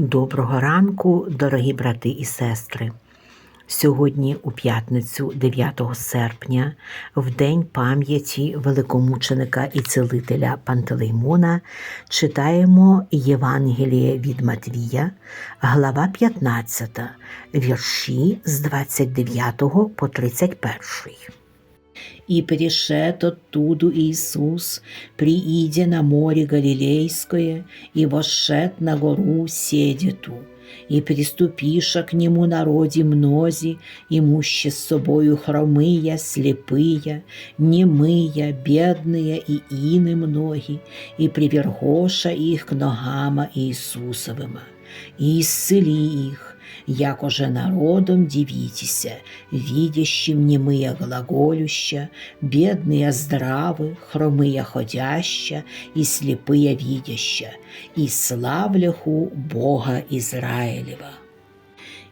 Доброго ранку, дорогі брати і сестри. Сьогодні, у п'ятницю, 9 серпня, в день пам'яті великомученика і цілителя Пантелеймона, читаємо Євангеліє від Матвія, глава 15, вірші з 29 по 31 И пришед оттуду Иисус, приидя на море Галилейское, и вошед на гору Седиту, и приступиша к нему народи мнози, имуще с собою хромые, слепые, немые, бедные и ины многие, и привергоша их к ногама Иисусовыма, и исцели их, якоже народом дивитеся, видящим немые глаголюща, бедные здравы, хромые ходяща и слепые видяща, и славляху Бога Ізраїлєва.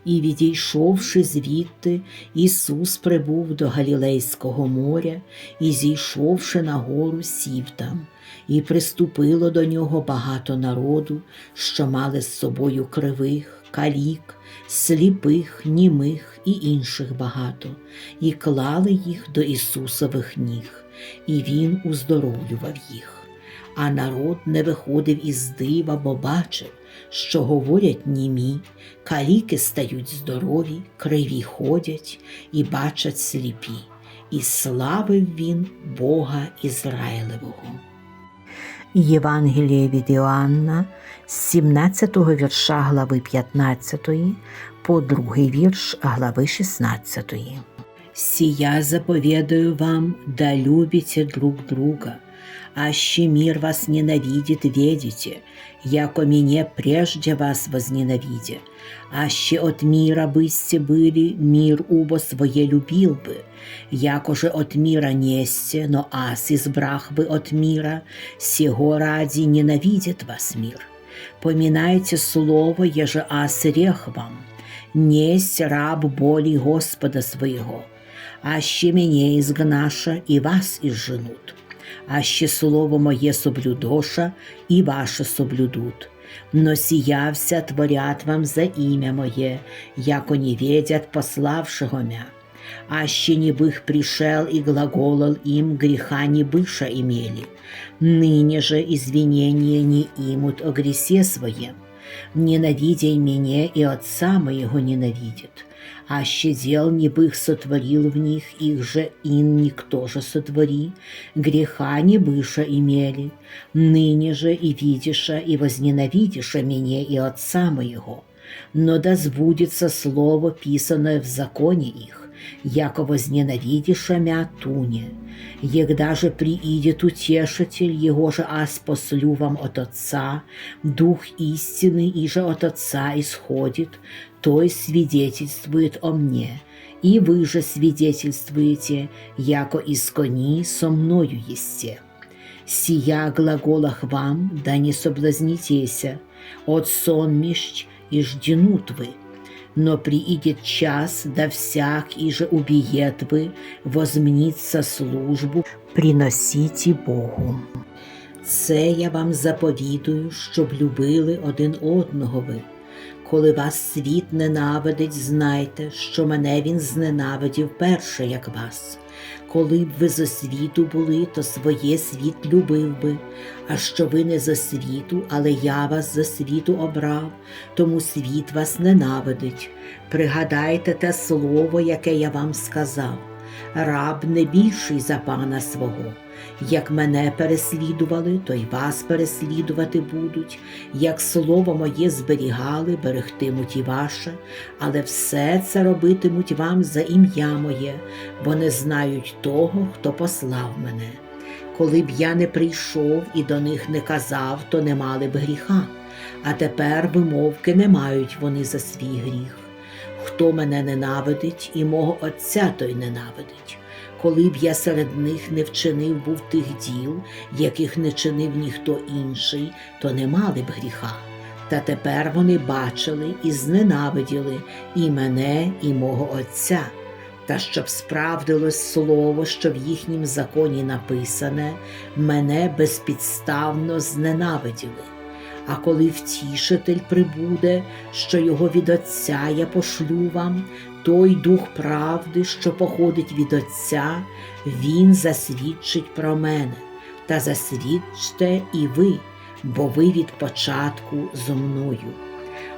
І відійшовши звідти, Ісус прибув до Галілейського моря і, зійшовши на гору, сів там, і приступило до нього багато народу, що мали з собою кривих, калік, сліпих, німих і інших багато, і клали їх до Ісусових ніг, і Він уздоровлював їх. А народ не виходив із дива, бо бачив, що говорять німі, каліки стають здорові, криві ходять і бачать сліпі, і славив він Бога Ізраїлевого. Євангеліє від Іоанна з 17 вірша глави 15 по другий вірш глави 16. «Сия заповедаю вам, да любите друг друга, аще мир вас ненавидит, ведите, яко мне прежде вас возненавидя, аще от мира бысте были, мир убо своє любил бы, яко же от мира несте, но ас избрах бы от мира, сего ради ненавидит вас мир. Поминайте слово, еже ас рех вам, несть раб боли Господа своего, аще меня изгнаша и вас изженут аще слово моє соблюдоша, і ваше соблюдут. Но сіявся творят вам за імя моє, яко не ведят пославшего мя. Аще не бых пришел и глаголал им, греха не быша имели. Ныне же извинения не имут о гресе своем. Ненавидя меня, и отца моего ненавидит. Аще дел небых сотворил в них, их же ин никто же сотвори, греха не быша имели, ныне же и видиша, и возненавидиша меня и отца моего, но да сбудется слово, писанное в законе их, яко возненавидиша мя туне. Егда же приидет утешитель, его же аз послю вам от Отца, Дух истины, и же от Отца исходит, той свидетельствует о мне, и вы же свидетельствуете, яко из кони со мною есте. Сия глаголах вам, да не соблазнитеся, от сонмищ и жденут вы, но приидет час, да всяк и же убиет бы, возмнится службу, приносите Богу. Це я вам заповідую, щоб любили один одного ви. Коли вас світ ненавидить, знайте, що мене він зненавидів перше, як вас. Коли б ви зо світу були, то своє світ любив би, а що ви не зо світу, але я вас за світу обрав, тому світ вас ненавидить. Пригадайте те слово, яке я вам сказав раб не більший за пана свого. Як мене переслідували, то й вас переслідувати будуть, як слово моє зберігали, берегтимуть і ваше, але все це робитимуть вам за ім'я моє, бо не знають того, хто послав мене. Коли б я не прийшов і до них не казав, то не мали б гріха, а тепер вимовки не мають вони за свій гріх. Хто мене ненавидить, і мого Отця той ненавидить. Коли б я серед них не вчинив був тих діл, яких не чинив ніхто інший, то не мали б гріха. Та тепер вони бачили і зненавиділи і мене, і мого Отця. Та щоб справдилось слово, що в їхнім законі написане, мене безпідставно зненавиділи. А коли втішитель прибуде, що його від Отця я пошлю вам, той дух правди, що походить від Отця, він засвідчить про мене, та засвідчте і ви, бо ви від початку зо мною.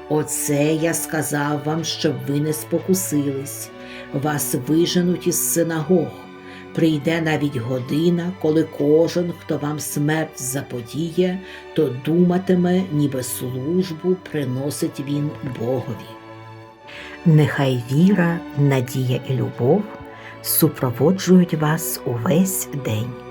Оце я сказав вам, щоб ви не спокусились, вас виженуть із синагог. Прийде навіть година, коли кожен, хто вам смерть заподіє, то думатиме, ніби службу приносить він Богові. Нехай віра, надія і любов супроводжують вас увесь день.